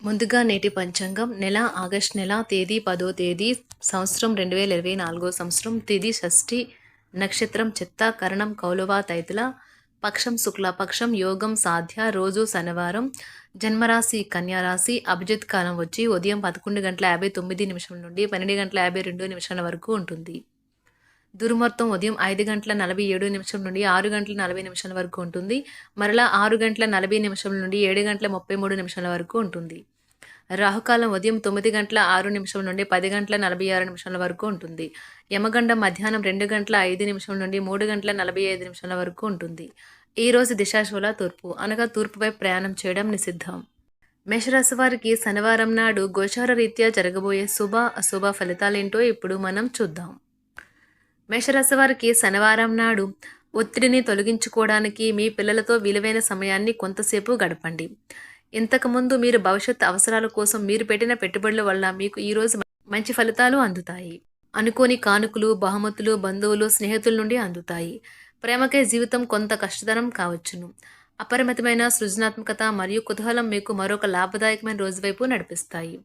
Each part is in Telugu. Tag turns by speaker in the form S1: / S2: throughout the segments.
S1: ముందుగా నేటి పంచాంగం నెల ఆగస్ట్ నెల తేదీ పదో తేదీ సంవత్సరం రెండు వేల ఇరవై నాలుగో సంవత్సరం తేదీ షష్ఠి నక్షత్రం చిత్త కరణం కౌలవ తైతుల పక్షం శుక్లపక్షం యోగం సాధ్య రోజు శనివారం జన్మరాశి కన్యారాశి అభిజిత్ కాలం వచ్చి ఉదయం పదకొండు గంటల యాభై తొమ్మిది నిమిషం నుండి పన్నెండు గంటల యాభై రెండు నిమిషాల వరకు ఉంటుంది. దుర్ముహూర్తం ఉదయం ఐదు గంటల నలభై ఏడు నిమిషం నుండి ఆరు గంటల నలభై నిమిషాల వరకు ఉంటుంది. మరలా ఆరు గంటల నలభై నిమిషం నుండి ఏడు గంటల ముప్పై మూడు నిమిషాల వరకు ఉంటుంది. రాహుకాలం ఉదయం తొమ్మిది గంటల ఆరు నిమిషం నుండి పది గంటల నలభై ఆరు నిమిషాల వరకు ఉంటుంది. యమగండం మధ్యాహ్నం రెండు గంటల ఐదు నిమిషం నుండి మూడు గంటల నలభై ఐదు నిమిషాల వరకు ఉంటుంది. ఈ రోజు దిశాశూల తూర్పు. అనగా తూర్పుపై ప్రయాణం చేయడం నిషిద్ధం. మేషరాశి వారికి శనివారం నాడు గోచార రీత్యా జరగబోయే శుభ అశుభ ఫలితాలేంటో ఇప్పుడు మనం చూద్దాం. మేషరాశి వారికి శనివారం నాడు ఒత్తిడిని తొలగించుకోవడానికి మీ పిల్లలతో విలువైన సమయాన్ని కొంతసేపు గడపండి. ఇంతకుముందు మీరు భవిష్యత్ అవసరాల కోసం మీరు పెట్టిన పెట్టుబడుల వల్ల మీకు ఈరోజు మంచి ఫలితాలు అందుతాయి. అనుకోని కానుకలు బహుమతులు బంధువులు స్నేహితుల నుండి అందుతాయి. ప్రేమకై జీవితం కొంత కష్టతరం కావచ్చును. అపరిమితమైన సృజనాత్మకత మరియు కుతూహలం మీకు మరొక లాభదాయకమైన రోజు వైపు నడిపిస్తాయి.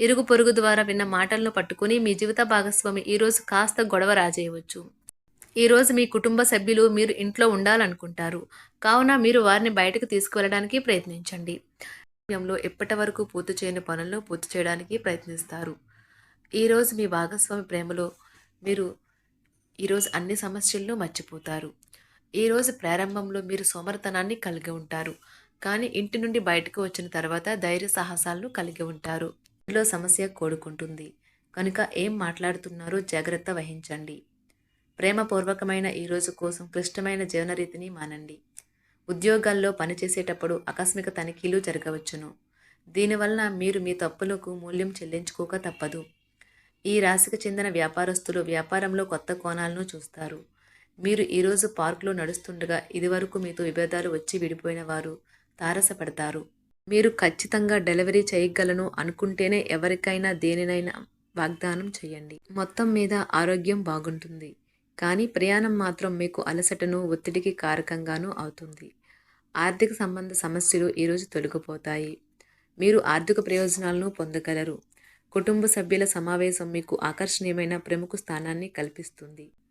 S1: ఇరుగు పొరుగు ద్వారా విన్న మాటలను పట్టుకుని మీ జీవిత భాగస్వామి ఈరోజు కాస్త గొడవ రాజేయవచ్చు. ఈరోజు మీ కుటుంబ సభ్యులు మీరు ఇంట్లో ఉండాలనుకుంటారు. కావున మీరు వారిని బయటకు తీసుకువెళ్ళడానికి ప్రయత్నించండి. సమయంలో ఎప్పటి వరకు పూర్తి చేయని పనులను పూర్తి చేయడానికి ప్రయత్నిస్తారు. ఈరోజు మీ భాగస్వామి ప్రేమలో మీరు ఈరోజు అన్ని సమస్యలను మర్చిపోతారు. ఈరోజు ప్రారంభంలో మీరు సోమరతనాన్ని కలిగి ఉంటారు. కానీ ఇంటి నుండి బయటకు వచ్చిన తర్వాత ధైర్య సాహసాలను కలిగి ఉంటారు. ఇంట్లో సమస్య కోడుకుంటుంది. కనుక ఏం మాట్లాడుతున్నారో జాగ్రత్త వహించండి. ప్రేమపూర్వకమైన ఈ రోజు కోసం క్లిష్టమైన జీవనరీతిని మానండి. ఉద్యోగాల్లో పనిచేసేటప్పుడు ఆకస్మిక తనిఖీలు జరగవచ్చును. దీనివలన మీరు మీ తప్పులకు మూల్యం చెల్లించుకోక తప్పదు. ఈ రాశికి చెందిన వ్యాపారస్తులు వ్యాపారంలో కొత్త కోణాలను చూస్తారు. మీరు ఈరోజు పార్కులో నడుస్తుండగా ఇదివరకు మీతో విభేదాలు వచ్చి విడిపోయిన వారు తారసపడతారు. మీరు ఖచ్చితంగా డెలివరీ చేయగలను అనుకుంటేనే ఎవరికైనా దేనినైనా వాగ్దానం చేయండి. మొత్తం మీద ఆరోగ్యం బాగుంటుంది. కానీ ప్రయాణం మాత్రం మీకు అలసటను ఒత్తిడికి కారకంగానూ అవుతుంది. ఆర్థిక సంబంధ సమస్యలు ఈరోజు తొలగిపోతాయి. మీరు ఆర్థిక ప్రయోజనాలను పొందగలరు. కుటుంబ సభ్యుల సమావేశం మీకు ఆకర్షణీయమైన ప్రముఖ స్థానాన్ని కల్పిస్తుంది.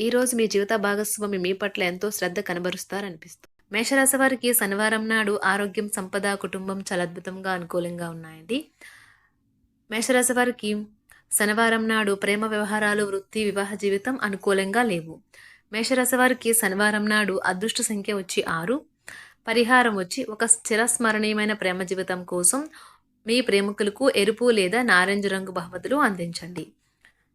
S1: ఈరోజు మీ జీవిత భాగస్వామి మీ పట్ల ఎంతో శ్రద్ధ కనబరుస్తారనిపిస్తుంది. మేషరాశి వారికి శనివారం నాడు ఆరోగ్యం సంపద కుటుంబం చాలా అద్భుతంగా అనుకూలంగా ఉన్నాయండి. మేషరాశి వారికి శనివారం నాడు ప్రేమ వ్యవహారాలు వృత్తి వివాహ జీవితం అనుకూలంగా లేవు. మేషరాశి వారికి శనివారం నాడు అదృష్ట సంఖ్య వచ్చి ఆరు. పరిహారం వచ్చి ఒక చిరస్మరణీయమైన ప్రేమ జీవితం కోసం మీ ప్రేమికులకు ఎరుపు లేదా నారింజ రంగు బహుమతులు అందించండి.